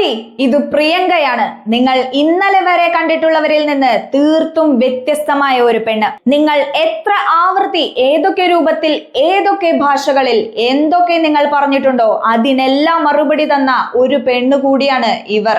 മോദി ഇത് പ്രിയങ്കയാണ്. നിങ്ങൾ ഇന്നലെ വരെ കണ്ടിട്ടുള്ളവരിൽ നിന്ന് തീർത്തും വ്യത്യസ്തമായ ഒരു പെണ്ണ്. നിങ്ങൾ എത്ര ആവൃത്തി ഏതൊക്കെ രൂപത്തിൽ ഏതൊക്കെ ഭാഷകളിൽ എന്തൊക്കെ നിങ്ങൾ പറഞ്ഞിട്ടുണ്ടോ അതിനെല്ലാം മറുപടി തന്ന ഒരു പെണ്ണു കൂടിയാണ് ഇവർ.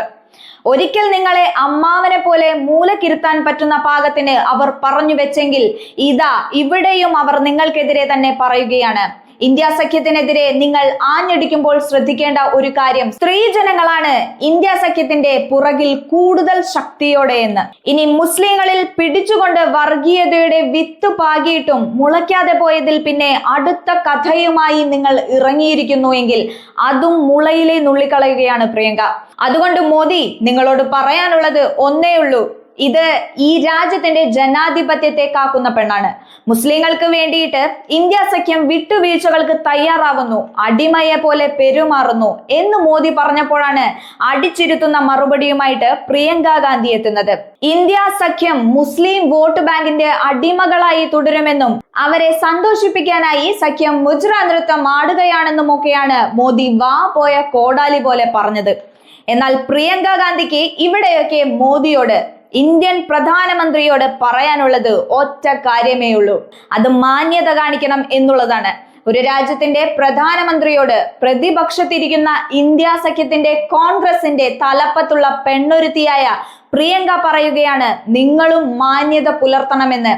ഒരിക്കൽ നിങ്ങളെ അമ്മാവനെ പോലെ മൂലക്കിരുത്താൻ പറ്റുന്ന പാകത്തിന് അവർ പറഞ്ഞു വെച്ചെങ്കിൽ ഇതാ ഇവിടെയും അവർ നിങ്ങൾക്കെതിരെ തന്നെ പറയുകയാണ്. ഇന്ത്യ സഖ്യത്തിനെതിരെ നിങ്ങൾ ആഞ്ഞടിക്കുമ്പോൾ ശ്രദ്ധിക്കേണ്ട ഒരു കാര്യം സ്ത്രീജനങ്ങളാണ് ഇന്ത്യ സഖ്യത്തിന്റെ പുറകിൽ കൂടുതൽ ശക്തിയോടെ എന്ന്. ഇനി മുസ്ലിങ്ങളിൽ പിടിച്ചുകൊണ്ട് വർഗീയതയുടെ വിത്ത് പാകിയിട്ടും മുളയ്ക്കാതെ പോയതിൽ പിന്നെ അടുത്ത കഥയുമായി നിങ്ങൾ ഇറങ്ങിയിരിക്കുന്നു എങ്കിൽ അതും മുളയിലെ നുള്ളിക്കളയുകയാണ് പ്രിയങ്ക. അതുകൊണ്ട് മോദി നിങ്ങളോട് പറയാനുള്ളത് ഒന്നേ ഉള്ളൂ ഇത് ഈ രാജ്യത്തിന്റെ ജനാധിപത്യത്തെ കാക്കുന്ന പെണ്ണാണ്. മുസ്ലിങ്ങൾക്ക് വേണ്ടിയിട്ട് ഇന്ത്യ സഖ്യം വിട്ടുവീഴ്ചകൾക്ക് തയ്യാറാവുന്നു. അടിമയെ പോലെ പെരുമാറുന്നു എന്ന് മോദി പറഞ്ഞപ്പോഴാണ് അടിച്ചിരുത്തുന്ന മറുപടിയുമായിട്ട് പ്രിയങ്ക ഗാന്ധി എത്തുന്നത്. ഇന്ത്യ സഖ്യം മുസ്ലിം വോട്ട് ബാങ്കിന്റെ അടിമകളായി തുടരുമെന്നും അവരെ സന്തോഷിപ്പിക്കാനായി സഖ്യം മുജ്ര നൃത്തം ആടുകയാണെന്നും ഒക്കെയാണ് മോദി വാ പോയ കോടാലി പോലെ പറഞ്ഞത്. എന്നാൽ പ്രിയങ്ക ഗാന്ധിക്ക് ഇവിടെയൊക്കെ മോദിയോട് ഇന്ത്യൻ പ്രധാനമന്ത്രിയോട് പറയാനുള്ളത് ഒറ്റ കാര്യമേ ഉള്ളൂ. അത് മാന്യത കാണിക്കണം എന്നുള്ളതാണ്. ഒരു രാജ്യത്തിന്റെ പ്രധാനമന്ത്രിയോട് പ്രതിപക്ഷത്തിരിക്കുന്ന ഇന്ത്യ സഖ്യത്തിന്റെ കോൺഗ്രസിന്റെ തലപ്പത്തുള്ള പെണ്ണൊരുത്തിയായ പ്രിയങ്ക പറയുകയാണ് നിങ്ങളും മാന്യത പുലർത്തണമെന്ന്.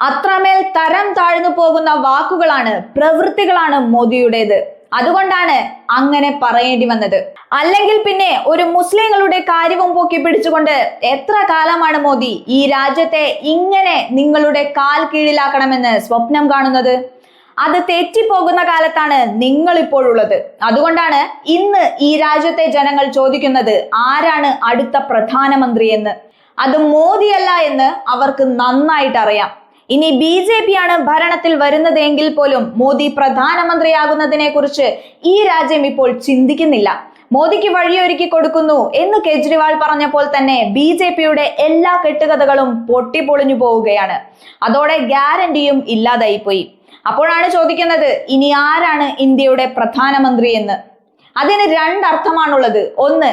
അത്രമേൽ തരം താഴ്ന്നു പോകുന്ന വാക്കുകളാണ് പ്രവൃത്തികളാണ് മോദിയുടേത്. അതുകൊണ്ടാണ് അങ്ങനെ പറയേണ്ടി വന്നത്. അല്ലെങ്കിൽ പിന്നെ ഒരു മുസ്ലിങ്ങളുടെ കാര്യവും പൊക്കി പിടിച്ചുകൊണ്ട് എത്ര കാലമാണ് മോദി ഈ രാജ്യത്തെ ഇങ്ങനെ നിങ്ങളുടെ കാൽ കീഴിലാക്കണമെന്ന് സ്വപ്നം കാണുന്നത്? അത് തെറ്റിപ്പോകുന്ന കാലത്താണ് നിങ്ങൾ ഇപ്പോഴുള്ളത് അതുകൊണ്ടാണ് ഇന്ന് ഈ രാജ്യത്തെ ജനങ്ങൾ ചോദിക്കുന്നത് ആരാണ് അടുത്ത പ്രധാനമന്ത്രി എന്ന് അത് മോദിയല്ല എന്ന് അവർക്ക് നന്നായിട്ട് അറിയാം ഇനി ബി ജെ പി ആണ് ഭരണത്തിൽ വരുന്നതെങ്കിൽ പോലും മോദി പ്രധാനമന്ത്രിയാകുന്നതിനെ കുറിച്ച് ഈ രാജ്യം ഇപ്പോൾ ചിന്തിക്കുന്നില്ല. മോദിക്ക് വഴിയൊരുക്കി കൊടുക്കുന്നു എന്ന് കെജ്രിവാൾ പറഞ്ഞപ്പോൾ തന്നെ ബി ജെ പിയുടെ എല്ലാ കെട്ടുകഥകളും പൊട്ടിപ്പൊളിഞ്ഞു പോവുകയാണ്. അതോടെ ഗ്യാരണ്ടിയും ഇല്ലാതായി പോയി അപ്പോഴാണ് ചോദിക്കുന്നത് ഇനി ആരാണ് ഇന്ത്യയുടെ പ്രധാനമന്ത്രി എന്ന്? അതിന് രണ്ടർത്ഥമാണുള്ളത്. ഒന്ന്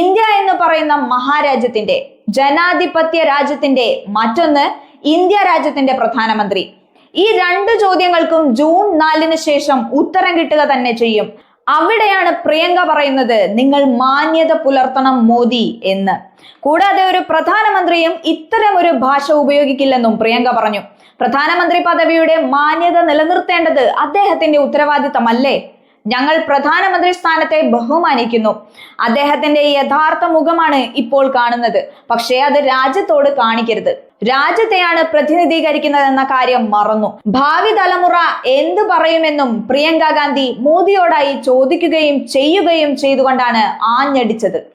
ഇന്ത്യ എന്ന് പറയുന്ന മഹാരാജ്യത്തിന്റെ ജനാധിപത്യ രാജ്യത്തിന്റെ മറ്റൊന്ന് ഇന്ത്യ രാജ്യത്തിന്റെ പ്രധാനമന്ത്രി. ഈ രണ്ട് ചോദ്യങ്ങൾക്കും ജൂൺ നാലിന് ശേഷം ഉത്തരം കിട്ടുക തന്നെ ചെയ്യും. അവിടെയാണ് പ്രിയങ്ക പറയുന്നത് നിങ്ങൾ മാന്യത പുലർത്തണം മോദി എന്ന്. കൂടാതെ ഒരു പ്രധാനമന്ത്രിയും ഇത്തരം ഒരു ഭാഷ ഉപയോഗിക്കില്ലെന്നും പ്രിയങ്ക പറഞ്ഞു. പ്രധാനമന്ത്രി പദവിയുടെ മാന്യത നിലനിർത്തേണ്ടത് അദ്ദേഹത്തിന്റെ ഉത്തരവാദിത്തമല്ലേ? ഞങ്ങൾ പ്രധാനമന്ത്രി സ്ഥാനത്തെ ബഹുമാനിക്കുന്നു. അദ്ദേഹത്തിന്റെ യഥാർത്ഥ മുഖമാണ് ഇപ്പോൾ കാണുന്നത്. പക്ഷേ അത് രാജ്യത്തോട് കാണിക്കരുത്. രാജ്യത്തെയാണ് പ്രതിനിധീകരിക്കുന്നത് എന്ന കാര്യം മറന്നു. ഭാവി തലമുറ എന്തു പറയുമെന്നും പ്രിയങ്ക ഗാന്ധി മോദിയോടായി ചോദിക്കുകയും ചെയ്യുകയും ചെയ്തുകൊണ്ടാണ് ആഞ്ഞടിച്ചത്.